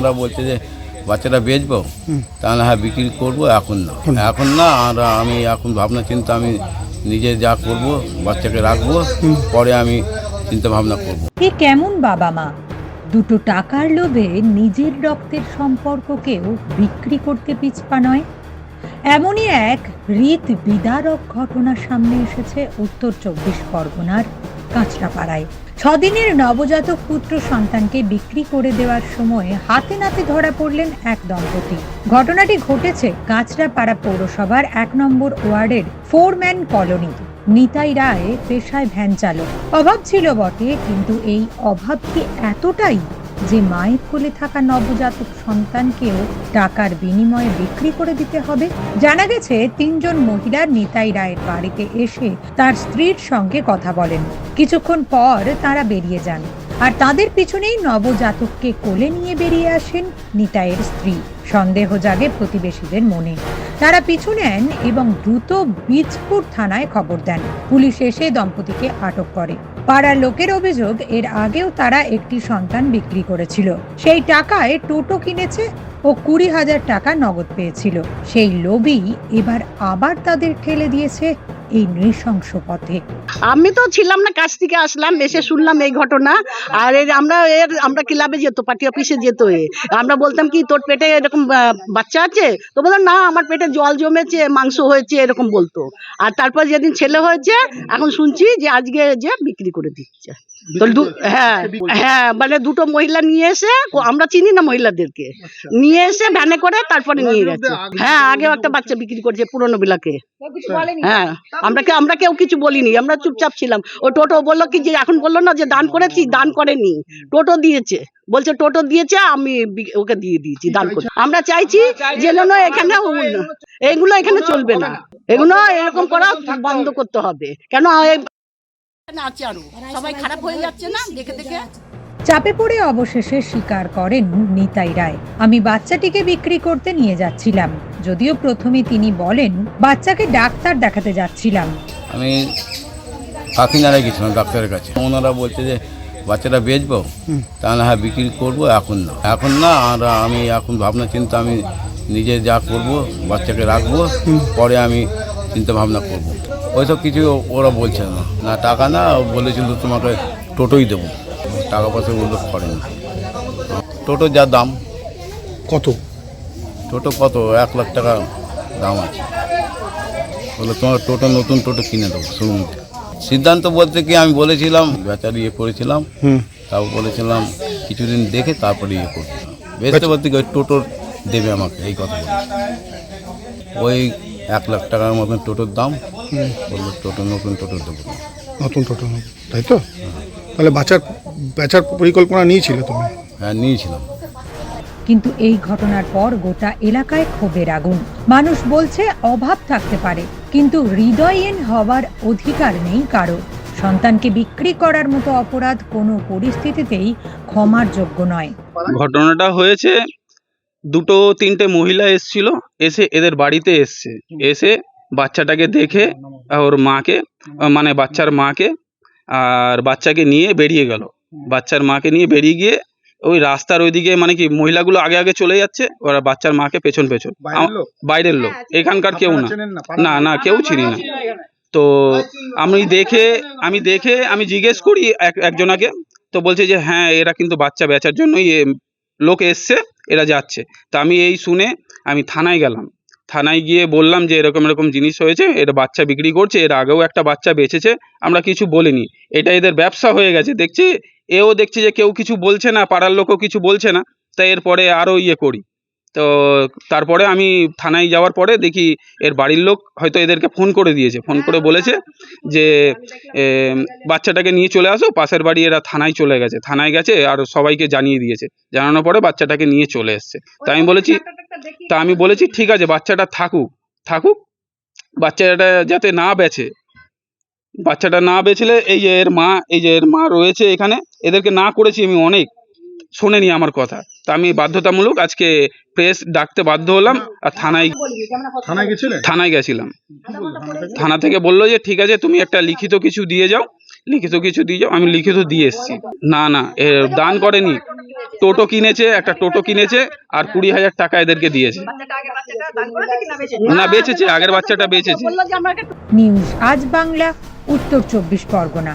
ওরা বলছে যে বাচ্চাটা বেচবো? তাহলে হ্যাঁ বিক্রি করব এখন না। এখন না আর আমি এখন ভাবনা চিন্তা আমি নিজে যা করব বাচ্চাকে রাখব পরে আমি চিন্তা ভাবনা করব। এ কেমন বাবা মা? দুটো টাকার লোভে নিজের রক্তের সম্পর্ককেও বিক্রি করতে পিছপা নয়। এমনই এক রীত বিদারক ঘটনা সামনে এসেছে উত্তর চব্বিশ পরগনার। কাঁচরাপাড়ায়। ছদিনের নবজাতক পুত্র সন্তানকে বিক্রি করে দেওয়ার সময় হাতে নাতে ধরা পড়লেন এক দম্পতি। ঘটনাটি ঘটেছে কাঁচরাপাড়া পৌরসভার এক নম্বর ওয়ার্ডের ফোরম্যান কলোনি। নিতাই রায় পেশায় ভ্যান চালক। অভাব ছিল বটে, কিন্তু এই অভাব কি এতটাই যে মায়ের কোলে থাকা নবজাতক সন্তানকেও টাকার বিনিময়ে বিক্রি করে দিতে হবে, জানা গেছে তিনজন মহিলা নিতাই রায়ের বাড়িতে এসে তার স্ত্রীর সঙ্গে কথা বলেন। কিছুক্ষণ পর তারা বেরিয়ে যান। আর তাদের পিছনেই নবজাতককে কোলে নিয়ে বেরিয়ে আসেন নিতাইয়ের স্ত্রী। সন্দেহ জাগে প্রতিবেশীদের মনে। তারা পিছু নেন এবং দ্রুত বীজপুর থানায় খবর দেন। পুলিশ এসে দম্পতিকে আটক করে। পাড়ার লোকের অভিযোগ, এর আগেও তারা একটি সন্তান বিক্রি করেছিল। সেই টাকায় টোটো কিনেছে ও কুড়ি হাজার টাকা নগদ পেয়েছিল। সেই লোভই এবার আবার তাদের ঠেলে দিয়েছে এই নৃশংস পথে। আমি তো ছিলাম না কাছ থেকে আসলাম এসে শুনলাম এই ঘটনা। আর এর আমরা এর আমরা ক্লাবে যেত পার্টি অফিসে যেত এ। আমরা বলতাম কি তোর পেটে এরকম বাচ্চা আছে? তো না আমার পেটে জল জমেছে মাংস হয়েছে এরকম বলতো। আর তারপর যেদিন ছেলে হয়েছে এখন শুনছি যে আজকে যে বিক্রি করে দিচ্ছে। হ্যাঁ হ্যাঁ মানে দুটো মহিলা নিয়ে এসে আমরা চিনি না মহিলাদেরকে। নিয়ে এসে ভ্যানে করে তারপরে নিয়ে গেছে। হ্যাঁ আগে একটা বাচ্চা বিক্রি করছে পুরনো বিলাকে। হ্যাঁ। আমরা কে আমরা কেউ কিছু বলিনি, আমরা চুপচাপ ছিলাম। ও টোটো বলল কি যে, এখন বলল না যে, দান করেছি, দান করেনি। টোটো দিয়েছে। বলছে, টোটো দিয়েছে, আমি ওকে দিয়ে দিয়েছি, দান করে আমরা চাইছি যে এখানে এগুলো এখানে চলবে না। এগুলো এরকম করা বন্ধ করতে হবে। কেন আছে আরও। সবাই খারাপ হয়ে যাচ্ছে না? দেখে দেখে? চাপে পড়ে অবশেষে স্বীকার করেন নিতাই রায়। আমি বাচ্চাটিকে বিক্রি করতে নিয়ে যাচ্ছিলাম যদিও প্রথমে তিনি বলেন বাচ্চাকে ডাক্তার দেখাতে যাচ্ছিলাম। আমি কাকিনাড়ায় গেছিলাম ডাক্তারের কাছে। ওনারা বলছে যে বাচ্চাটা বেচবো? তাহলে হ্যাঁ বিক্রি করব এখন না। এখন না আর আমি এখন ভাবনা চিন্তা আমি নিজে যা করব বাচ্চাকে রাখব পরে আমি চিন্তা ভাবনা করব। ওইসব কিছু ওরা বলছে না। না টাকা না বলেছিল তোমাকে টোটোই দেবো। টাকা পয়সা উল্লেখ করেনি টোটো যা দাম। কত? টোটো কত? এক লাখ টাকা দাম আছে। বলে তোমার টোটো নতুন টোটো কিনে দেবো শোরুম সিদ্ধান্ত বলতে কি আমি বলেছিলাম বেচার ইয়ে করেছিলাম। হুম। তারপর বলেছিলাম কিছুদিন দেখে তারপরে ইয়ে করছিলাম বেচতে বলতে কি ওই টোটোর দেবে আমাকে এই কথা বলে। ওই এক লাখ টাকার মতন টোটোর দাম। বলল টোটো নতুন টোটো দেবো। নতুন টোটো তাই তো? তাহলে বাচ্চার বেচার পরিকল্পনা নিয়েছিলে তুমি? হ্যাঁ নিয়েছিলাম। কিন্তু এই ঘটনার পর গোটা এলাকায় ক্ষোভের আগুন। মানুষ বলছে অভাব থাকতে পারে কিন্তু হৃদয়হীন হওয়ার অধিকার নেই কারও। সন্তানকে বিক্রি করার মতো অপরাধ কোনো পরিস্থিতিতেই ক্ষমার যোগ্য নয়। ঘটনাটা হয়েছে দুটো তিনটে মহিলা এসছিল এসে এদের বাড়িতে এসছে। এসে বাচ্চাটাকে দেখে ওর মাকে মানে বাচ্চার মাকে আর বাচ্চাকে নিয়ে বেরিয়ে গেল। বাচ্চার মাকে নিয়ে বেরিয়ে গিয়ে ওই রাস্তার ওইদিকে মানে কি মহিলাগুলো আগে আগে চলে যাচ্ছে ওরা বাচ্চার মাকে পেছন পেছন। বাইরের লোক? এখানকার কেউ না। না না কেউ চিনি না। তো আমি দেখে আমি দেখে আমি জিজ্ঞেস করি এক একজনাকে তো বলছে যে হ্যাঁ এরা কিন্তু বাচ্চা বেচার জন্যই লোক এসছে এরা যাচ্ছে। তা আমি এই শুনে আমি থানায় গেলাম। থানায় গিয়ে বললাম যে এরকম এরকম জিনিস হয়েছে, এটা বাচ্চা বিক্রি করছে, এর আগেও একটা বাচ্চা বেঁচেছে, আমরা কিছু বলিনি। এটা এদের ব্যবসা হয়ে গেছে, দেখছি, এও দেখছি যে কেউ কিছু বলছে না, পাড়ার লোকও কিছু বলছে না তাই এরপরে আরও ইয়ে করি। তো তারপরে আমি থানায় যাওয়ার পরে দেখি এর বাড়ির লোক হয়তো এদেরকে ফোন করে দিয়েছে, ফোন করে বলেছে যে বাচ্চাটাকে নিয়ে চলে আসো, পাশের বাড়ি এরা থানায় চলে গেছে, থানায় গেছে আর সবাইকে জানিয়ে দিয়েছে, জানানোর পরে বাচ্চাটাকে নিয়ে চলে এসছে। তা আমি বলেছি, তা আমি বলেছি, ঠিক আছে, বাচ্চাটা থাকুক থাকুক, বাচ্চাটা যাতে না বেচে, বাচ্চাটা না বেচলে এই যে এর মা, এই যে এর মা রয়েছে এখানে, এদেরকে না করেছি আমি অনেক শোনেনি আমার কথা। তা আমি বাধ্যতামূলক আজকে প্রেস ডাকতে বাধ্য হলাম আর থানায় থানায় গেছিলে? থানায় গেছিলাম। থানা থেকে বলল যে ঠিক আছে তুমি একটা লিখিত কিছু দিয়ে যাও। লিখিত কিছু দিয়ে যাও। আমি লিখিত দিয়ে এসেছি। না না এ দান করেনি। টোটো কিনেছে একটা টোটো কিনেছে আর কুড়ি হাজার টাকা এদেরকে দিয়েছে। না বেচেছে আগের বাচ্চাটা বেচেছে। নিউজ আজ বাংলা উত্তর চব্বিশ পরগনা।